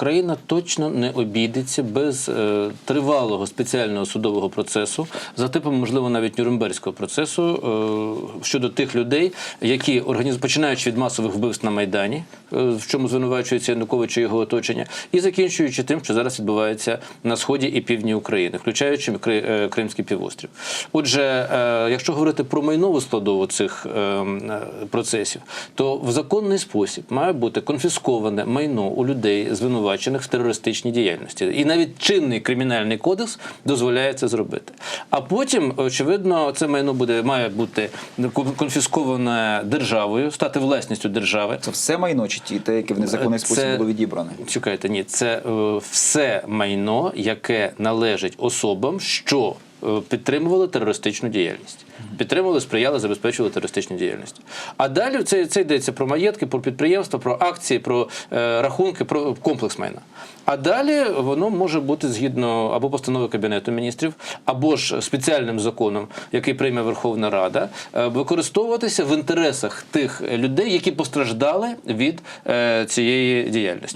Україна точно не обійдеться без е, тривалого спеціального судового процесу за типом, можливо, навіть Нюрнберзького процесу е, щодо тих людей, які організ... починаючи від масових вбивств на Майдані, е, в чому звинувачується Янукович і його оточення, і закінчуючи тим, що зараз відбувається на сході і півдні України, включаючи Кри- е, Кримський півострів. Отже, е, якщо говорити про майнову складову цих е, е, процесів, то в законний спосіб має бути конфісковане майно у людей, звинувачених в терористичній діяльності. І навіть чинний кримінальний кодекс дозволяє це зробити. А потім, очевидно, це майно буде має бути кон- конфісковане державою, стати власністю держави. Це все майно чи ті, те, яке в незаконний Це- спосіб було відібране? Чекайте, ні, це е, все майно, яке належить особам, що підтримували терористичну діяльність. Підтримували, сприяли, забезпечували терористичну діяльність. А далі це, це йдеться про маєтки, про підприємства, про акції, про е, рахунки, про комплекс майна. А далі воно може бути згідно або постанови Кабінету міністрів, або ж спеціальним законом, який прийме Верховна Рада, е, використовуватися в інтересах тих людей, які постраждали від е, цієї діяльності.